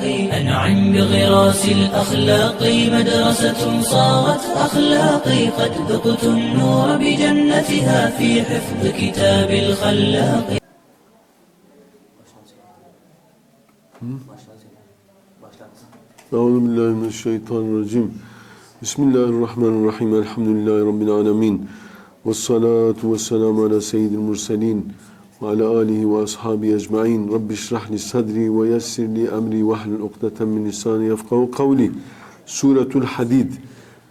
أنعم بغراس الأخلاق مدرسة صارت أخلاقي قد ذقت النور بجنتها في حفظ كتاب الخلاق. أعوذ بالله من الشيطان الرجيم. بسم الله الرحمن الرحيم. الحمد لله رب العالمين. والصلاة والسلام على سيد المرسلين. Ashabi ecmaîn. Rabbi şrah li sadri ve yessir li emri ve hlul ukdeten min lisani yefkahu kavli. Suretul Hadid.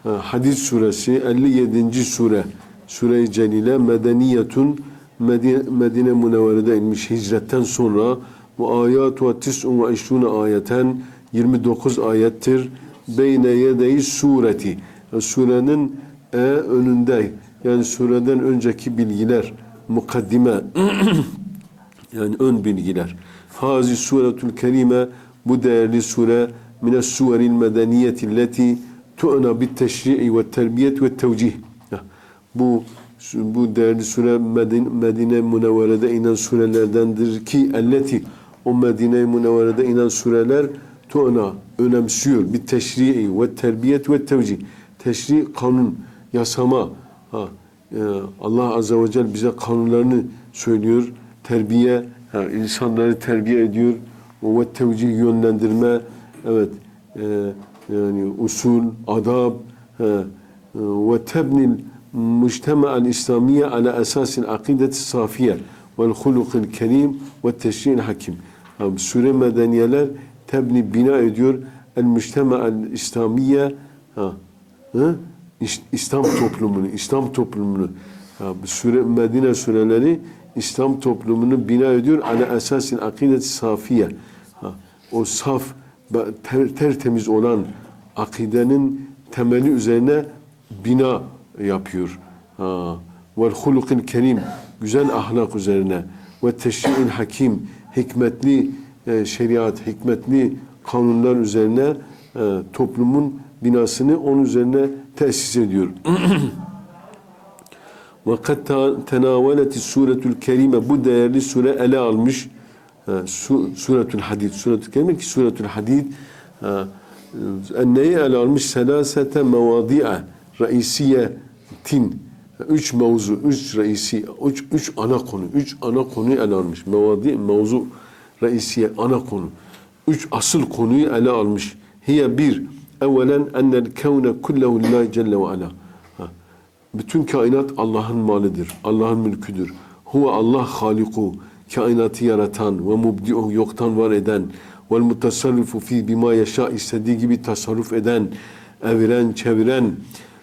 Ha, Hadid suresi 57. sure. Sure-i Celile medeniyetun Medine, Medine Münevvere'de inmiş hicretten sonra ve ayatu tis'un ve işrune ayeten 29 ayettir. Beyne yedeyi sureti. Yani Surenin e, önünde yani sureden önceki bilgiler mukaddime yani ön bilgiler. Hazi suretul kerime bu değerli sure mine suveril medeniyeti leti tu'na bit teşri'i ve terbiyet ve tevcih. Bu bu değerli sure Medine, Medine Münevvere'de inen surelerdendir ki elleti o Medine Münevvere'de inen sureler tu'na önemsiyor bir teşri'i ve terbiyet ve tevcih. Teşri kanun, yasama. Ha, Allah Azze ve Celle bize kanunlarını söylüyor. Terbiye, ha, insanları terbiye ediyor. Ve tevcih yönlendirme, evet, e, yani usul, adab, ha, e, ve tebnil mujtema İslamiye ala esasil akideti safiye vel hulukil kerim ve teşri'il hakim. Ha, Sure medeniyeler tebni bina ediyor el mujtema İslamiye ha, hı? İs- İslam toplumunu, İslam toplumunu ha, bu sure, Medine sureleri İslam toplumunu bina ediyor ala esasin akideti safiye. Ha, o saf, ter, tertemiz olan akidenin temeli üzerine bina yapıyor. Ha, vel hulukil kerim, güzel ahlak üzerine ve teşri'il hakim, hikmetli e, şeriat, hikmetli kanunlar üzerine e, toplumun binasını onun üzerine tesis ediyor. Ta- tenaveleti suretül kerime bu değerli sure ele almış. Ha, su, suretül hadid. Suretül kerime ki suretül hadid ha, e, neyi ele almış? Selasete mevadi'a reisiyetin. Üç mevzu, üç reisi, üç, üç ana konu, üç ana konuyu ele almış. Mevadi, mevzu, reisiye, ana konu. Üç asıl konuyu ele almış. Hiye bir, evvelen ennel kevne kullehu lillahi celle ve ala. Bütün kainat Allah'ın malıdır, Allah'ın mülküdür. Huve Allah haliku, kainatı yaratan ve mubdi'u yoktan var eden vel mutasarrifu fi bima yaşa istediği gibi tasarruf eden, eviren, çeviren.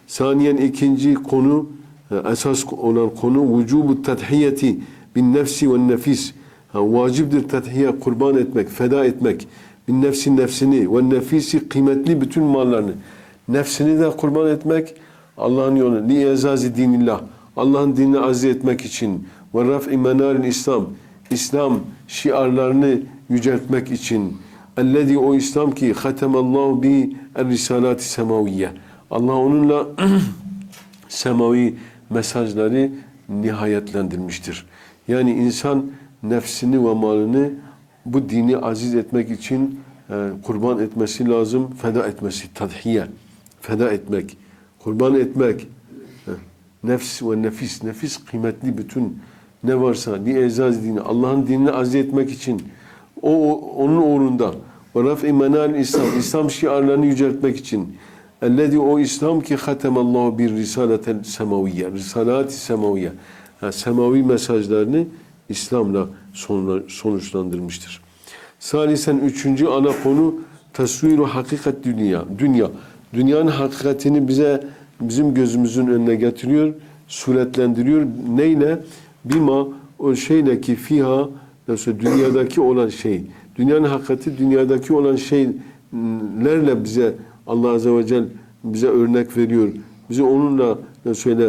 Saniyen ikinci konu, e, esas olan konu vücubu tedhiyeti bin nefsi ve nefis. Ha, vaciptir tedhiye, kurban etmek, feda etmek. Bin nefsin nefsini ve nefisi kıymetli bütün mallarını. Nefsini de kurban etmek Allah'ın yolu. Li ezazi dinillah. Allah'ın dinini aziz etmek için. Ve raf'i menaril İslam. İslam şiarlarını yüceltmek için. Ellezî o İslam ki hatemallahu bi er risalati semaviyye. Allah onunla semavi mesajları nihayetlendirmiştir. Yani insan nefsini ve malını bu dini aziz etmek için e, kurban etmesi lazım, feda etmesi, tadhiye, feda etmek, kurban etmek, e, nefs ve nefis, nefis kıymetli bütün ne varsa li ezaz dini, Allah'ın dinini aziz etmek için o, onun uğrunda ve raf'i menal İslam, İslam şiarlarını yüceltmek için Ellezî o İslam ki hatemallahu bir risaletel semaviyye, risalati semaviyye. Ha, semavi mesajlarını İslam'la sonuçlandırmıştır. Salisen üçüncü ana konu tasviru hakikat dünya. Dünya. Dünyanın hakikatini bize bizim gözümüzün önüne getiriyor, suretlendiriyor. Neyle? Bima o şeyle ki fiha nasıl dünyadaki olan şey. Dünyanın hakikati dünyadaki olan şeylerle bize Allah Azze ve Celle bize örnek veriyor. Bize onunla ne söyle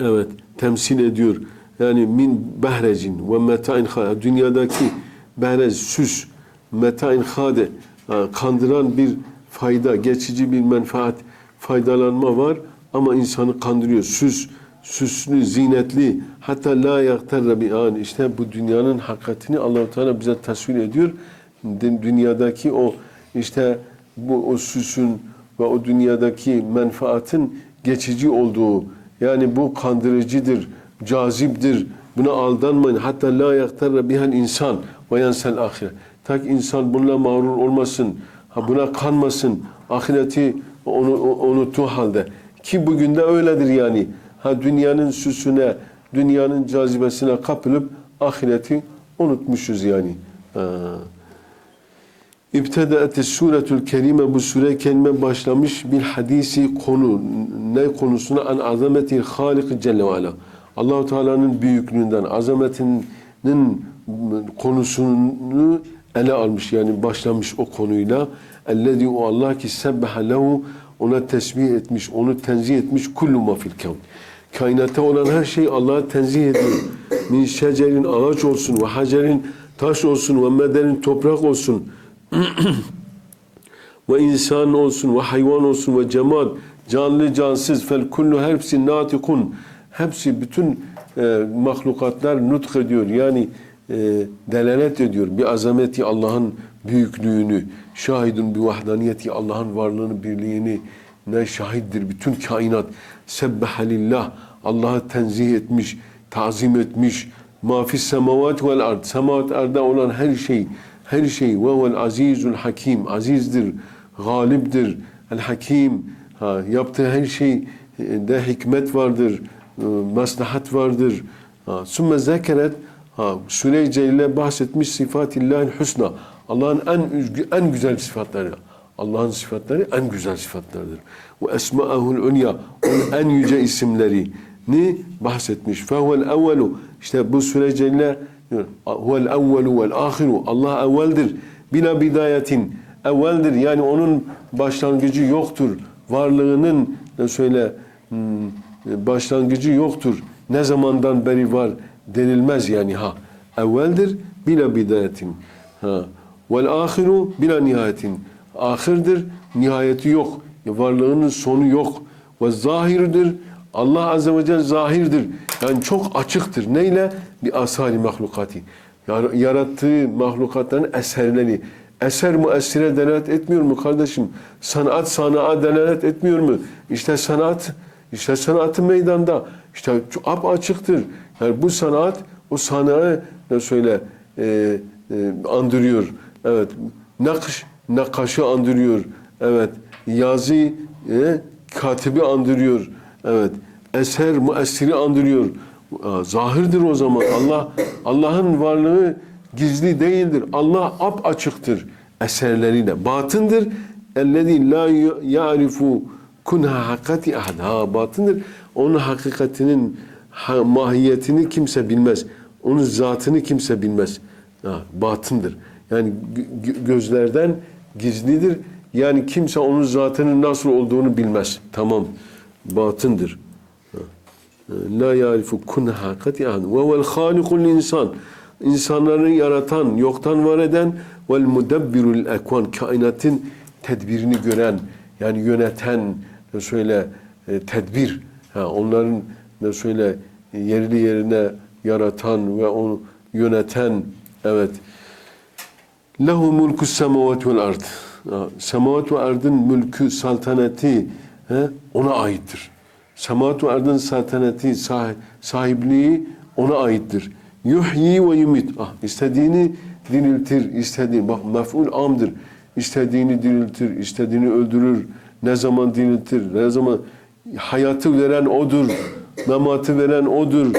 evet temsil ediyor. Yani min behrecin ve meta'in khade. Dünyadaki behrec, süs, meta'in khade. ha, Kandıran bir fayda, geçici bir menfaat, faydalanma var ama insanı kandırıyor. Süs, süslü, zinetli, hatta la yakterre bi an. İşte bu dünyanın hakikatini Allah Teala bize tasvir ediyor. dü- dünyadaki o işte bu o süsün ve o dünyadaki menfaatin geçici olduğu yani bu kandırıcıdır, caziptir. Buna aldanmayın. Hatta la yaktarra bihal insan ve yansel ahire. Ta ki insan bununla mağrur olmasın, ha buna kanmasın, ahireti onu unuttuğu halde. Ki bugün de öyledir yani. Ha dünyanın süsüne, dünyanın cazibesine kapılıp ahireti unutmuşuz yani. Ha. İbtedaet suretül kerime bu sure kelime başlamış bir hadisi konu ne konusuna an azametil halik celle ve ala. Allahu Teala'nın büyüklüğünden azametinin konusunu ele almış yani başlamış o konuyla. Ellezî o Allah ki sebbeha lehu ona tesbih etmiş, onu tenzih etmiş kullu ma fil kevn. Kainatta olan her şey Allah'a tenzih ediyor. Min şecerin ağaç olsun ve hacerin taş olsun ve medenin toprak olsun ve insan olsun ve hayvan olsun ve cemaat canlı cansız fel kullu hepsi natikun hepsi bütün e, mahlukatlar nutk ediyor yani e, delalet ediyor. Bir azameti Allah'ın büyüklüğünü şahidun bi vahdaniyeti Allah'ın varlığını birliğini ne şahittir bütün kainat. Sebbeha lillah Allah'ı tenzih etmiş tazim etmiş. Ma fis semavat vel ard semavat arda olan her şey her şey. Ve huvel azizul hakim azizdir galiptir. El hakim ha, yaptığı her şey de hikmet vardır. e, maslahat vardır sümme zekeret ha, Sure-i Celil'e bahsetmiş sıfatillahil husna Allah'ın en en güzel sıfatları Allah'ın sıfatları en güzel sıfatlardır. Ve esma'ahul unya onun en yüce isimlerini bahsetmiş. Fehuvel evvelu işte bu Sure-i Celil'e huvel evvelu vel ahiru Allah evveldir. Bila bidayetin evveldir. Yani onun başlangıcı yoktur. Varlığının söyle hmm, başlangıcı yoktur. Ne zamandan beri var denilmez yani ha. Evveldir bila bidayetin. Ha. Vel ahiru bila nihayetin. Ahirdir, nihayeti yok. Varlığının sonu yok. Ve zahirdir. Allah Azze ve Celle zahirdir. Yani çok açıktır. Neyle? Bir asali mahlukati. Yar- Yarattığı mahlukatların eserleri. Eser müessire delalet etmiyor mu kardeşim? Sanat sana'a delalet etmiyor mu? İşte sanat, işte sanatı meydanda. İşte ap açıktır. Yani bu sanat o sanağı ne söyle e, e, andırıyor. Evet. Nakış, nakaşı andırıyor. Evet. Yazı e, katibi andırıyor. Evet. Eser müessiri andırıyor. Zahirdir o zaman. Allah Allah'ın varlığı gizli değildir. Allah ap açıktır eserleriyle. Batındır. Ellezî la ya'rifu kunha hakikati ahad. Ha batındır. Onun hakikatinin ha, mahiyetini kimse bilmez. Onun zatını kimse bilmez. Ha, batındır. Yani gö- gö- gözlerden gizlidir. Yani kimse onun zatının nasıl olduğunu bilmez. Tamam. Batındır. La yarifu kun hakati ahad. Ve vel halikul insan. İnsanları yaratan, yoktan var eden vel mudabbirul ekvan. Kainatın tedbirini gören, yani yöneten, ne söyle e, tedbir. Ha, onların ne söyle yerli yerine yaratan ve onu yöneten evet Lehu mulku semavat vel ard. Semavat ve ardın mülkü, saltaneti he, ona aittir. Semavat ve ardın saltaneti, sah- sahipliği ona aittir. Yuhyi ve yumit. Ah, istediğini diriltir, istediğini. Bak mef'ul amdır. İstediğini diriltir, istediğini öldürür. Ne zaman diriltir, ne zaman hayatı veren odur. Mematı veren odur.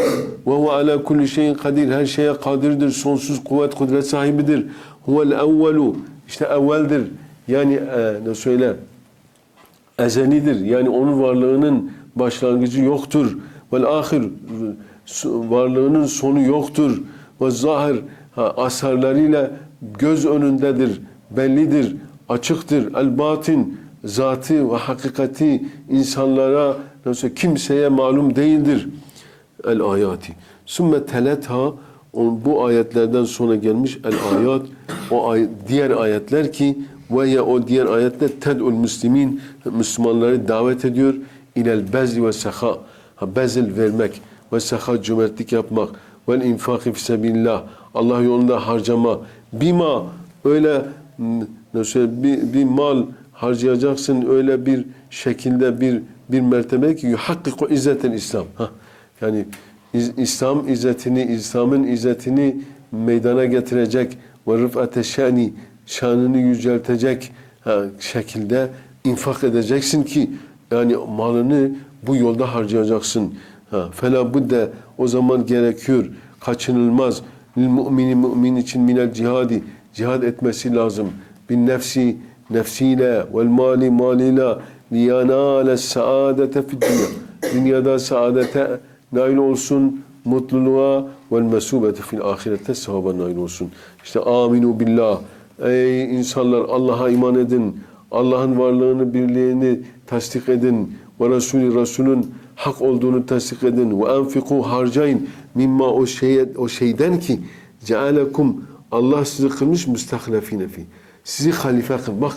Ve huve ala kulli şeyin kadir. Her şeye kadirdir. Sonsuz kuvvet, kudret sahibidir. Huvel evvelu. İşte evveldir. Yani e, ne söyle? Ezelidir. Yani onun varlığının başlangıcı yoktur. Vel ahir. Varlığının sonu yoktur. Ve zahir. Asarlarıyla göz önündedir. Bellidir. Açıktır. El batin. Zatı ve hakikati insanlara nasıl kimseye malum değildir. El ayati. Sümme teletha bu ayetlerden sonra gelmiş el ayat o ay, diğer ayetler ki ve ya o diğer ayetler ted'ul müslimin Müslümanları davet ediyor. İlel bezli ve seha. Ha, bezil vermek ve seha cömertlik yapmak. Ve infaki fi sebillah Allah yolunda harcama. Bima öyle nasıl bir, bir mal harcayacaksın öyle bir şekilde bir bir mertebe ki yuhakkiku izzetel İslam. Hah. Yani İslam izzetini, İslam'ın izzetini meydana getirecek ve rıfate şani şanını yüceltecek ha, şekilde infak edeceksin ki yani malını bu yolda harcayacaksın. Ha, fela budde o zaman gerekiyor. Kaçınılmaz. Lil mümini mümin için minel cihadi cihad etmesi lazım. Bin nefsi nefsiyle vel mali maliyle liyanale saadete dünya. Dünyada saadete nail olsun, mutluluğa vel mesubete fil ahirette sevaba nail olsun. İşte aminu billah. Ey insanlar Allah'a iman edin. Allah'ın varlığını, birliğini tasdik edin. Ve Resulü Resulün hak olduğunu tasdik edin. Ve enfiku harcayın mimma o şeye o şeyden ki cealekum Allah sizi kılmış müstahlefine fi. Sizi halife kıl. Bak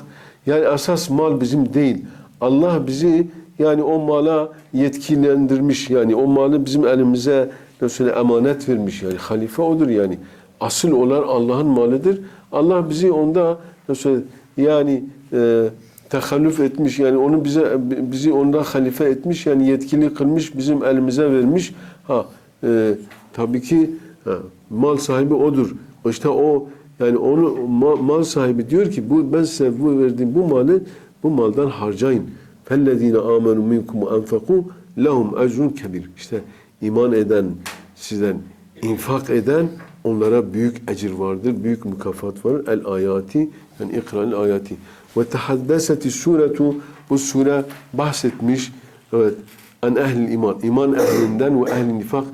yani esas mal bizim değil. Allah bizi yani o mala yetkilendirmiş. Yani o malı bizim elimize nasıl emanet vermiş. Yani halife odur yani. Asıl olan Allah'ın malıdır. Allah bizi onda nasıl yani e, tehallüf etmiş yani onu bize bizi onda halife etmiş yani yetkili kılmış bizim elimize vermiş. Ha e, tabii ki ha, mal sahibi odur. İşte o yani onu ma- mal sahibi diyor ki bu ben size bu verdiğim bu malı bu maldan harcayın. فَالَّذ۪ينَ آمَنُوا مِنْكُمْ وَاَنْفَقُوا لَهُمْ اَجْرٌ kebir. İşte iman eden, sizden infak eden onlara büyük ecir vardır, büyük mükafat var. El ayati yani ikra'l ayati. Ve tehaddeseti suretu bu sure bahsetmiş evet en ehli iman. iman ehlinden ve ehli nifak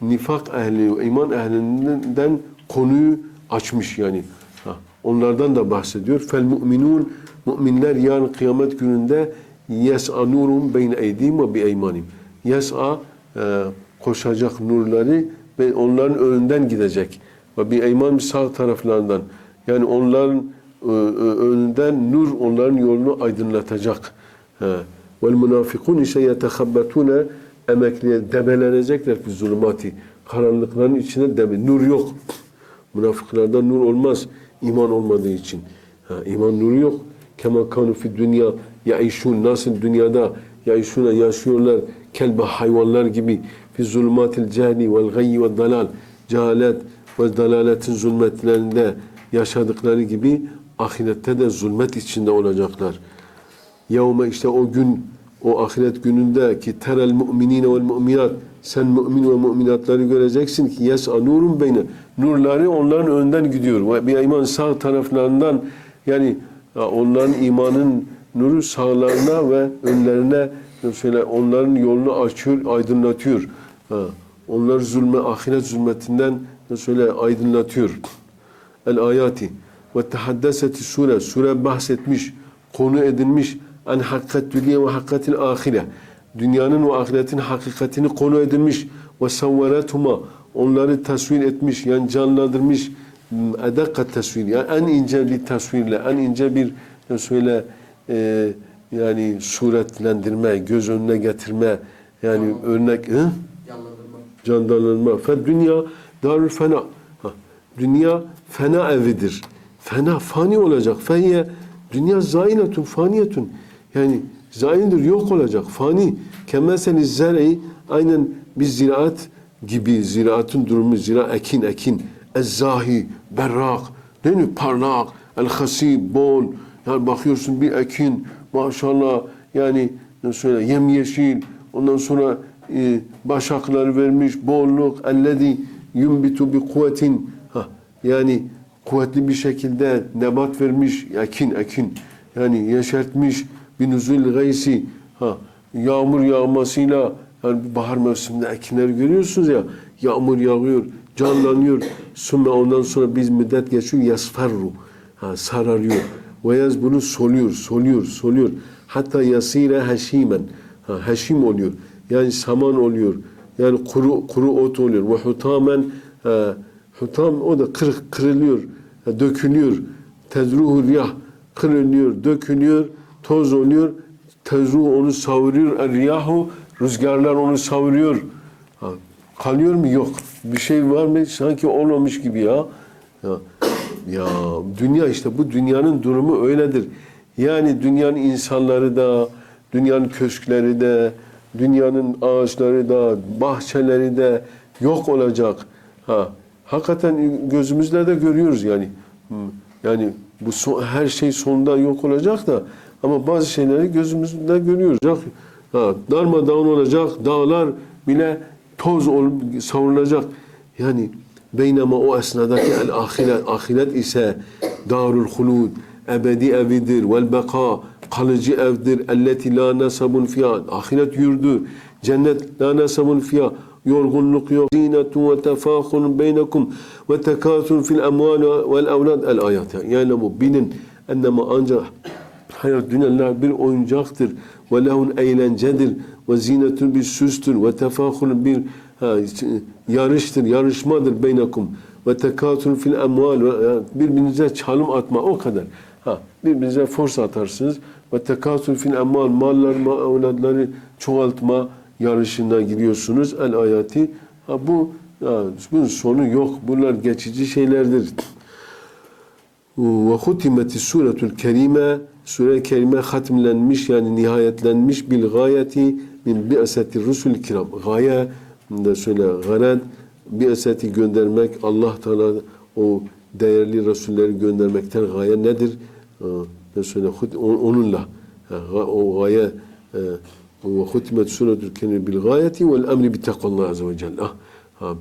nifak ehli ve iman ehlinden konuyu açmış yani. Ha, onlardan da bahsediyor. Fel mu'minun müminler yarın kıyamet gününde yes'a nurum beyne eydim ve bi eymanim. Yes'a e, koşacak nurları ve onların önünden gidecek. Ve bir eyman sağ taraflarından. Yani onların e, e, önünden nur onların yolunu aydınlatacak. He. Vel münafikun ise yetehabbatune emekliye debelenecekler fi zulümati. Karanlıkların içinde debe. Nur yok. Münafıklarda nur olmaz. iman olmadığı için. Ha, iman nuru yok. Kema kanu fi dünya yaişun. Nasıl dünyada yaişuna yaşıyorlar. Kelbe hayvanlar gibi. Fi zulmatil cehli vel gayyi ve dalal. Cehalet ve dalaletin zulmetlerinde yaşadıkları gibi ahirette de zulmet içinde olacaklar. Yevme işte o gün o ahiret gününde ki terel mu'minine vel mu'minat sen mümin ve müminatları göreceksin ki yes'a nurun beyne nurları onların önünden gidiyor bir iman sağ taraflarından yani onların imanın nuru sağlarına ve önlerine şöyle onların yolunu açıyor, aydınlatıyor. Onlar zulme, ahiret zulmetinden şöyle aydınlatıyor. El ayati ve tehaddeseti sure, sure bahsetmiş, konu edilmiş en hakikat dünya ve hakikatil ahire. Dünyanın ve ahiretin hakikatini konu edilmiş ve savveretuma onları tasvir etmiş, yani canlandırmış edakka tasvir, yani en ince bir tasvirle, en ince bir şöyle e, yani suretlendirme, göz önüne getirme, yani örnek, hı? canlandırma. Fe dünya darül fena. Ha, dünya fena evidir. Fena, fani olacak. Feyye, dünya zainetun, faniyetun. Yani zaindir, yok olacak. Fani. Kemeseni zer'i aynen bir ziraat gibi. Ziraatın durumu, zira ekin, ekin. Ezzahi, berrak, değil mi? Parlak, el-hasib, bol. Yani bakıyorsun bir ekin, maşallah yani şöyle yemyeşil, ondan sonra e, başaklar vermiş, bolluk, ellezî yumbitu bi kuvvetin. Ha, yani kuvvetli bir şekilde nebat vermiş, ekin, ekin. Yani yeşertmiş, bir nüzul gaysi. Ha, yağmur yağmasıyla, yani bahar mevsiminde ekinleri görüyorsunuz ya, yağmur yağıyor, canlanıyor. Sonra ondan sonra biz müddet geçiyor, yasferru. Ha, sararıyor. Ve yaz bunu soluyor, soluyor, soluyor. Hatta yasire heşimen. Ha, heşim oluyor. Yani saman oluyor. Yani kuru kuru ot oluyor. Ve hutamen e, hutam o da kır, kırılıyor, e, dökülüyor. Tezruhu riyah kırılıyor, dökülüyor, toz oluyor. Tezruhu onu savuruyor. Er riyahu rüzgarlar onu savuruyor. Ha, kalıyor mu? Yok. Bir şey var mı? Sanki olmamış gibi ya. ya. Ya dünya işte bu dünyanın durumu öyledir. Yani dünyanın insanları da, dünyanın köşkleri de, dünyanın ağaçları da, bahçeleri de yok olacak. Ha, hakikaten gözümüzle de görüyoruz yani. Yani bu son- her şey sonunda yok olacak da ama bazı şeyleri gözümüzle görüyoruz. Ha, darmadağın olacak, dağlar bile toz olup savrulacak. Yani beynama o esnadaki el ahiret, ahiret ise darul hulud, ebedi evidir, vel beka, kalıcı evdir, elleti la nesabun fiha, ahiret yurdu, cennet la nesabun fiha, yorgunluk yok, zinetun ve tefahurun beynekum ve tekâsur fil emval vel evlad el ayat. Yani bu bilin ennema ancak hayat dünyalar bir oyuncaktır ve lehun eğlencedir ve zinetun bir süstür ve tefahurun bir ha, yarıştır, yarışmadır beynekum ve tekatun fil emval yani birbirinize çalım atma o kadar. Ha, birbirinize force atarsınız ve tekatun fil emval mallar, ma- evlatları çoğaltma yarışına giriyorsunuz. El ayati. Ha, bu ha, bunun sonu yok. Bunlar geçici şeylerdir. Ve hutimeti suretul kerime sure kerime hatmlenmiş yani nihayetlenmiş bil gayeti min bi'seti rusul kiram. Gaye da söyle garet bi'seti göndermek Allah Teala o değerli rasulleri göndermekten gaye nedir? Ee, Ne söyle onunla ga- o gaye ve hutimet suretul kerime bil gayeti vel emri bi takvallah azze ve celle. Ah,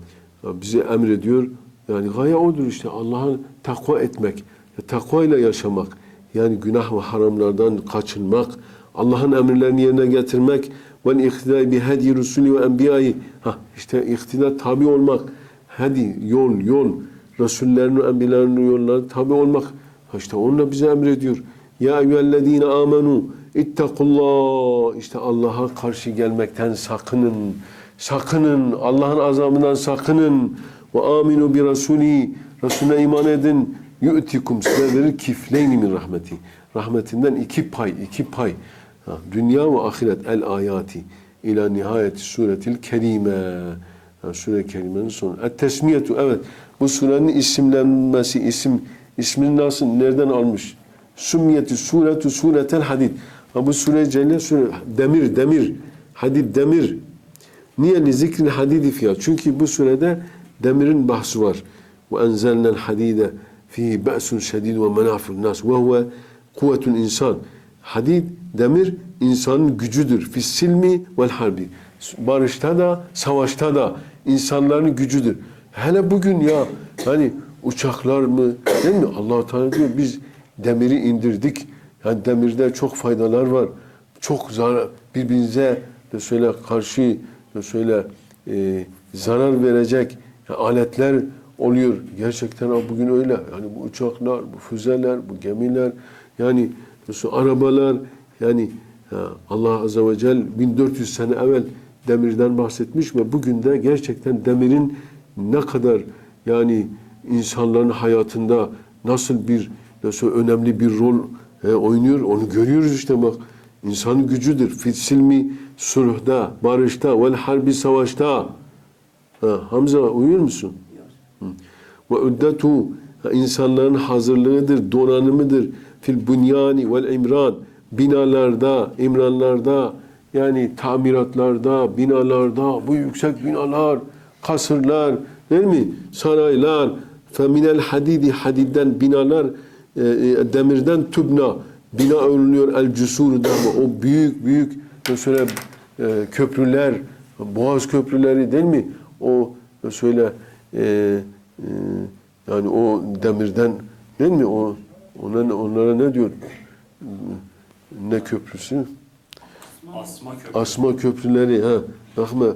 bize emrediyor. Yani gaye odur işte Allah'a takva etmek. Takva ile yaşamak. Yani günah ve haramlardan kaçınmak. Allah'ın emirlerini yerine getirmek. Ve ihtida bi hedi rusulü ve enbiyayı. Ha işte ihtida tabi olmak. Hedi yol yol. Resullerin, enbiyaların yollarına tabi olmak. Ha işte onunla bize emrediyor. Ya eyyühellezine amenu ittakullah. İşte Allah'a karşı gelmekten sakının. Sakının. Allah'ın azabından sakının. Ve aminu bi rasuli. Resulüne iman edin. Yu'tikum size verir kifleyni min rahmeti. Rahmetinden iki pay, iki pay. Ha, dünya ve ahiret el ayati ila nihayeti suretil kerime. Ha, sure kerimenin sonu. Et tesmiyetu evet. Bu surenin isimlenmesi, isim ismini nasıl, nereden almış? Sümmiyeti suretu suretel hadid. Ha, bu sure celle sure demir, demir. Hadid demir. Niye li zikril hadidi fiyat? Çünkü bu surede demirin bahsi var. Ve enzelnel hadide ba'sun şedid ve menafir nas ve huve kuvvetul insan. Hadid, demir insanın gücüdür. Fis silmi vel harbi. Barışta da, savaşta da insanların gücüdür. Hele bugün ya hani uçaklar mı değil mi? Allah Teala diyor biz demiri indirdik. Yani demirde çok faydalar var. Çok zarar birbirinize de söyle karşı de söyle e, zarar verecek aletler oluyor. Gerçekten bugün öyle. Yani bu uçaklar, bu füzeler, bu gemiler, yani şu arabalar, yani Allah Azze ve Celle 1400 sene evvel demirden bahsetmiş ve bugün de gerçekten demirin ne kadar yani insanların hayatında nasıl bir nasıl önemli bir rol e, oynuyor onu görüyoruz işte bak. İnsanın gücüdür. Fitsilmi sulhda, barışta, vel harbi savaşta. Ha, Hamza uyuyor musun? Ve üddetu insanların hazırlığıdır, donanımıdır. Fil bunyani vel imran. Binalarda, imranlarda, yani tamiratlarda, binalarda, bu yüksek binalar, kasırlar, değil mi? Saraylar, feminel hadidi, hadidden binalar, e, e, demirden tübna, bina örülüyor el cusurda o büyük büyük mesela e, köprüler, boğaz köprüleri değil mi? O söyle e, e, yani o demirden değil mi? O ona, onlara ne diyor? Ne köprüsü? Asma köprü. Asma köprüleri ha. Bakma.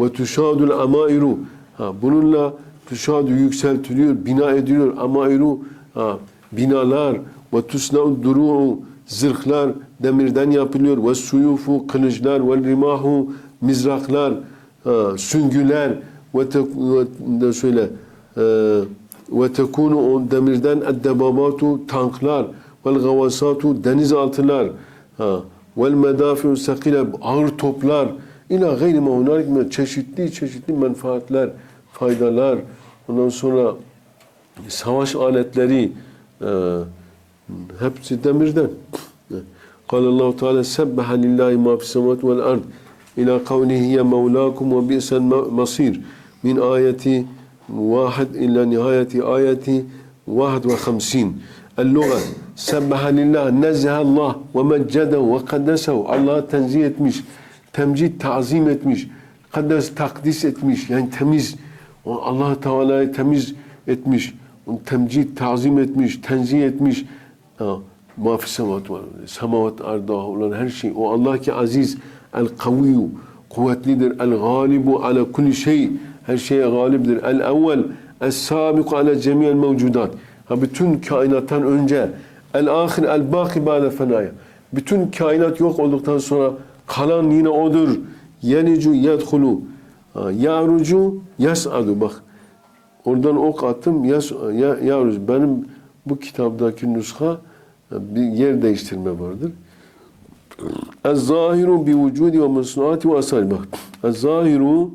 Ve tuşadul amairu. Ha bununla tuşadu yükseltiliyor, bina ediliyor. Amairu ha binalar ve tusna'u duru'u zırhlar demirden yapılıyor. Ve suyufu kılıçlar ve rimahu mizraklar ha, süngüler ve, te, ve de söyle e, ve tekunu o demirden eddebabatu tanklar vel gavasatu denizaltılar ha vel medafi'u sakile ağır toplar ila gayri ma hunalik çeşitli çeşitli menfaatler, faydalar ondan sonra savaş aletleri Ee, hepsi demirden. قال الله تعالى سبح لله ما في السماوات والأرض إلى قوله هي مولاكم وبئس المصير min ayeti vahid illa nihayeti ayeti vahid ve hamsin. El-Lugha Sebbaha lillah, nezzehallah ve meccedehu ve kaddesehu. Allah'a tenzih etmiş, temcid, tazim etmiş, kaddes, takdis etmiş. Yani temiz, allah Teala'yı temiz etmiş, temcid, tazim etmiş, tenzih etmiş. Mafi semavat var. Semavat arda olan her şey. O Allah ki aziz, el-kaviyyu, kuvvetlidir, el-galibu ala kulli şey. Her şeye galiptir. El evvel, es sabiku ala cemiyel mevcudat. Ha bütün kainattan önce el ahir el baki ba'de fenaya. Bütün kainat yok olduktan sonra kalan yine odur. Yenicu yedhulu. Ya'rucu yas'adu bak. Oradan ok attım. Yas, ya, yavrucu benim bu kitaptaki nuska bir yer değiştirme vardır. Ez-zahiru bi vücudi ve mesnuati ve asali. Bak. Ez-zahiru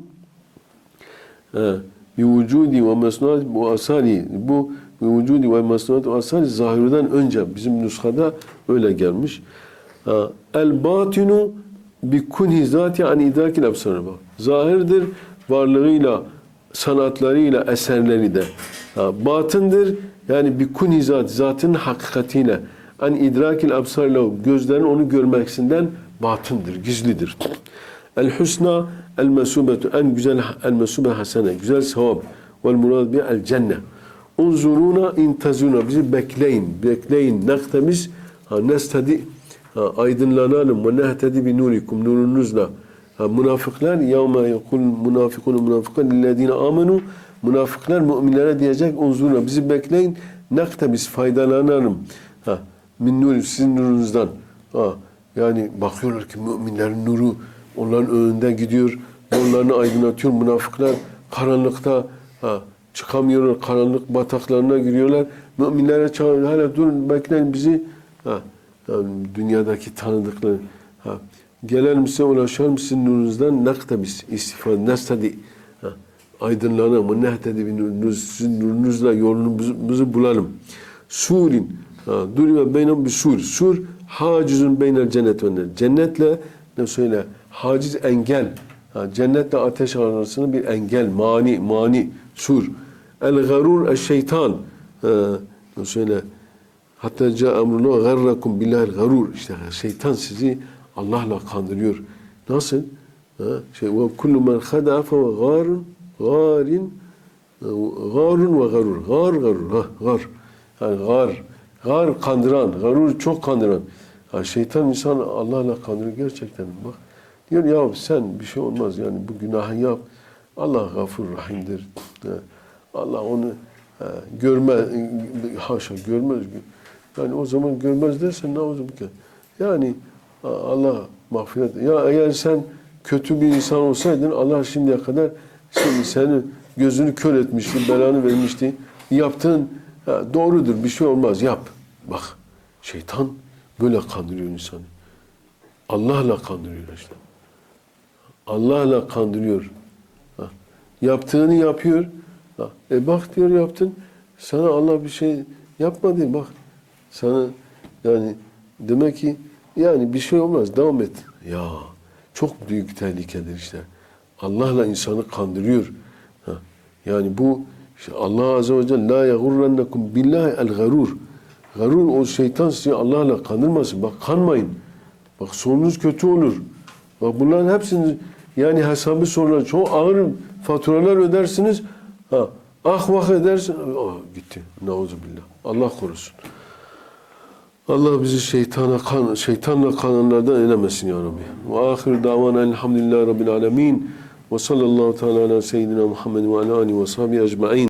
bi vücudi ve mesnuati ve asali. Bu bi vücudi ve mesnuati ve asali zahirden önce bizim nuskada öyle gelmiş. Ha, El-batinu bi kunhi zati an idrakil absarı. Bak. Zahirdir varlığıyla sanatlarıyla eserleri de. Ha, batındır yani bir kun zat, zatın hakikatiyle an idrakil absarla gözlerin onu görmesinden batındır, gizlidir. El husna el mesubetu en güzel el mesube hasene, güzel sevap. Vel murad bi el cenne. Unzuruna intazuna bizi bekleyin, bekleyin. Naktemiz ha, nestedi ha, aydınlanalım ve nehtedi bi nurikum nurunuzla. Ha, münafıklar yevme yekul münafikun münafikan lillezine amenu münafıklar müminlere diyecek unzuruna bizi bekleyin nakta biz faydalanalım. Ha, min nuri sizin nurunuzdan. Ha, yani bakıyorlar ki müminlerin nuru onların önünde gidiyor. Yollarını aydınlatıyor. Münafıklar karanlıkta ha, çıkamıyorlar. Karanlık bataklarına giriyorlar. Müminlere çağırıyor. Hala durun bekleyin bizi. Ha, yani dünyadaki tanıdıkları. Ha, gelelim size ulaşalım sizin nurunuzdan naktabis istifade nestadi ha, aydınlanalım ve nehtedi bir nurunuz sizin nurunuzla yolumuzu bulalım. Surin ha, durive beynum bir sur. Sur hacizun beynel cennet ve. Cennetle ne söyle haciz engel. Ha, cennetle ateş arasında bir engel, mani, mani, sur. El garur el şeytan. Ha, söyle Hatta ca emruna garrakum billahil garur. İşte şeytan sizi Allah'la kandırıyor. Nasıl? Ha? Şey, ve kullu men khada fe garun garin garun ve garur. Gar garur. Ha, gar. Yani gar. Gar kandıran. Garur çok kandıran. Ha, şeytan insan Allah'la kandırıyor gerçekten. Bak. Diyor ya sen bir şey olmaz yani bu günahı yap. Allah gafur rahimdir. Allah onu ha, görme haşa görmez. Yani o zaman görmez dersen ne olacak? Yani Allah mağfiret. Ya eğer sen kötü bir insan olsaydın Allah şimdiye kadar seni, seni gözünü kör etmişti, belanı vermişti. Yaptığın ha, doğrudur, bir şey olmaz, yap. Bak, şeytan böyle kandırıyor insanı. Allah'la kandırıyor işte. Allah'la kandırıyor. Ha. Yaptığını yapıyor. Ha. E bak diyor yaptın. Sana Allah bir şey yapmadı. Bak sana yani demek ki yani bir şey olmaz devam et. Ya çok büyük tehlikedir işte. Allah'la insanı kandırıyor. Ha. Yani bu işte Allah Azze ve Celle la yagurrannakum billahi el garur. Garur o şeytan sizi Allah'la kandırmasın. Bak kanmayın. Bak sonunuz kötü olur. Bak bunların hepsini yani hesabı sorular çok ağır faturalar ödersiniz. Ha, ah vah edersin. Oh, gitti. Nauzubillah. Allah korusun. Allah bizi şeytana kan, şeytanla kananlardan eylemesin ya Rabbi. Ve ahir davana elhamdülillahi rabbil alemin. Ve sallallahu teala ala seyyidina Muhammed ve ala alihi ve sahbihi ecma'in.